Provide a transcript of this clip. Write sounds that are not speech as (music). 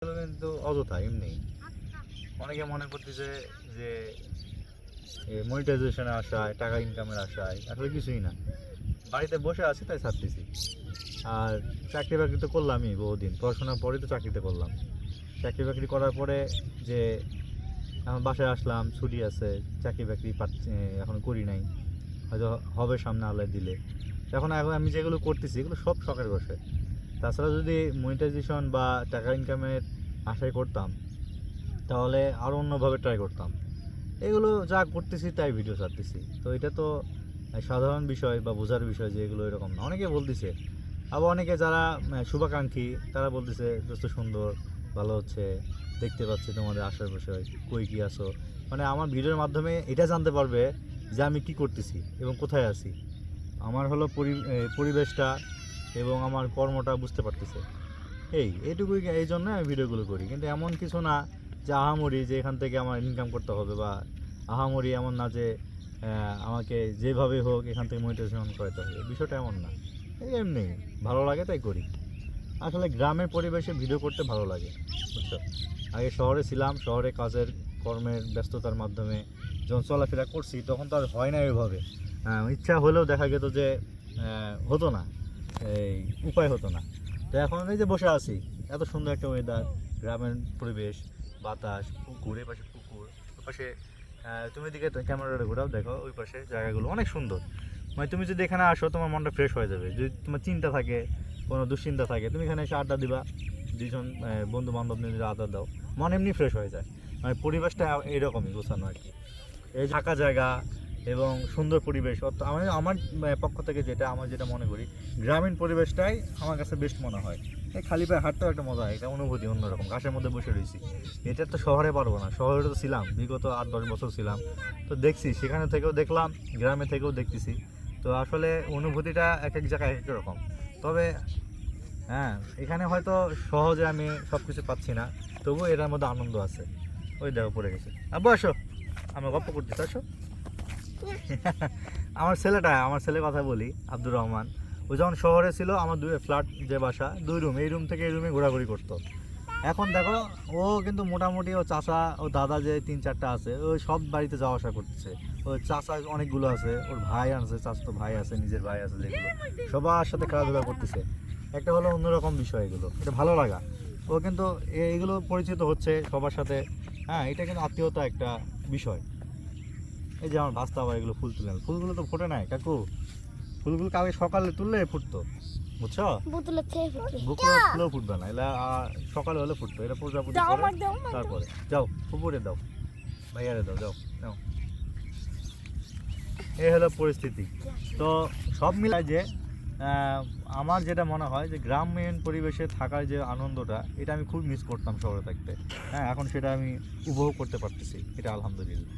কিন্তু অযথা, এমনি। অনেকে মনে করতেছে যে মনিটাইজেশনের আশায় টাকা ইনকামের আশায়, আসলে কিছুই না। বাড়িতে বসে আছি, তাই ছাড়তেছি। আর চাকরি বাকরি তো করলামই বহুদিন, পড়াশোনার পরে তো চাকরিতে করলাম। চাকরি বাকরি করার পরে যে এখন বাসায় আসলাম, ছুটি আছে, চাকরি বাকরি পাচ্ছি এখন করি নাই। হয়তো হবে সামনে আল্লাহ দিলে। এখন এখন আমি যেগুলো করতেছি, এগুলো সব শখের বসে। তাছাড়া যদি মনিটাইজেশন বা টাকা ইনকামের আশায় করতাম, তাহলে আরও অন্যভাবে ট্রাই করতাম। এগুলো যা করতেছি তাই ভিডিও ছাড়তেছি। তো এটা তো সাধারণ বিষয় বা বোঝার বিষয় যে এগুলো এরকম না। অনেকে বলতেছে, আবার অনেকে যারা শুভাকাঙ্ক্ষী, তারা বলতেছে, দোস্ত, সুন্দর, ভালো হচ্ছে, দেখতে পাচ্ছি তোমাদের আসার বিষয়, কই কি আসো মানে আমার ভিডিওর মাধ্যমে এটা জানতে পারবে যে আমি কি করতেছি এবং কোথায় আছি। আমার হলো পরিবেশটা এবং আমার কর্মটা বুঝতে পারতেছে। এই, এইটুকুই এই জন্য আমি ভিডিওগুলো করি। কিন্তু এমন কিছু না যে আহামরি যে এখান থেকে আমার ইনকাম করতে হবে বা আহামরি এমন না যে আমাকে যেভাবে হোক এখান থেকে মনিটাইজেশন করাতে হবে। বিষয়টা এমন না। এই এমনি, ভালো লাগে তাই করি। আসলে গ্রামের পরিবেশে ভিডিও করতে ভালো লাগে, বুঝছ? আগে শহরে ছিলাম, শহরে কাজের কর্মের ব্যস্ততার মাধ্যমে যখন চলাফেরা করছি, তখন তো আর হয় না এভাবে ইচ্ছা হলেও দেখা যেত যে হতো না। এই উপায় হতো না। তো এখন এই যে বসে আছি, এত সুন্দর একটা ওয়েদার গ্রামের পরিবেশ, বাতাস, পুকুর এ পাশে পুকুর, ওই পাশে তুমি দিকে ক্যামেরাটা ঘোরাও, দেখো, ওই পাশে জায়গাগুলো অনেক সুন্দর। মানে তুমি যদি এখানে আসো, তোমার মনটা ফ্রেশ হয়ে যাবে। যদি তোমার চিন্তা থাকে, কোনো দুশ্চিন্তা থাকে, তুমি এখানে এসে আড্ডা দিবা দুজন বন্ধু বান্ধব নিয়ে আড্ডা দাও, মন এমনি ফ্রেশ হয়ে যায়। মানে পরিবেশটা এইরকমই গোছানো আর কি। এই ঢাকা জায়গা এবং সুন্দর পরিবেশ। অত- আমার আমার পক্ষ থেকে যেটা আমার যেটা মনে করি, গ্রামীণ পরিবেশটাই আমার কাছে বেস্ট মনে হয়। এই খালি পায়ে হাঁটতেও একটা মজা হয় একটা অনুভূতি অন্যরকম, ঘাসের মধ্যে বসে রয়েছি। এটা তো শহরে পারব না, শহরে তো ছিলাম, বিগত আট, দশ বছর ছিলাম। তো দেখছি, সেখানে থেকেও দেখলাম, গ্রামে থেকেও দেখতেছি। তো আসলে অনুভূতিটা এক এক জায়গায় এক রকম। তবে হ্যাঁ এখানে হয়তো সহজে আমি সব কিছু পাচ্ছি না, তবুও এটার মধ্যে আনন্দ আছে। ওই দেখো, পড়ে গেছে। আব্বু, আসো। আমি গল্প করতেছি, আসো। (laughs) আমার ছেলেটা, আমার ছেলে কথা বলি, আব্দুর রহমান। ও যখন শহরে ছিল, আমার দুই ফ্ল্যাট যে বাসা, দুই রুম এই রুম থেকে এই রুমে ঘোরাঘুরি করতো। এখন দেখো, ও কিন্তু মোটামুটি ও চাচা ও দাদা যে তিন চারটা আছে, ও সব বাড়িতে যাওয়া আসা করতেছে। ওর চাচা অনেকগুলো আছে, ওর ভাই আছে চাচতো ভাই আছে, নিজের ভাই আছে যেগুলো। সবার সাথে খেলাধুলা করতেছে। একটা হলো অন্যরকম বিষয় এগুলো, এটা ভালো লাগা। ও কিন্তু এ- এগুলো পরিচিত হচ্ছে সবার সাথে। হ্যাঁ এটা কিন্তু আত্মীয়তা একটা বিষয়। এই যে আমার ভাস্তা আবার এগুলো ফুল তুলেন। ফুলগুলো তো ফোটে নাই কাকু। ফুলগুলো কালকে সকালে তুললে ফুটতো বুঝছ? বোতলের থেকে ফুলেও ফুটবে না এলা সকালে হলে ফুটতো এটা প্রজাপতি। তারপরে। যাও উপরে দাও ভাইয়ারে দাও যাও নাও এই হলো পরিস্থিতি। তো সব মিলায় যে আমার যেটা মনে হয় যে গ্রামীণ পরিবেশে থাকার যে আনন্দটা এটা আমি খুব মিস করতাম শহরে থাকতে। হ্যাঁ এখন সেটা আমি উপভোগ করতে পারতেছি এটা আলহামদুলিল্লাহ।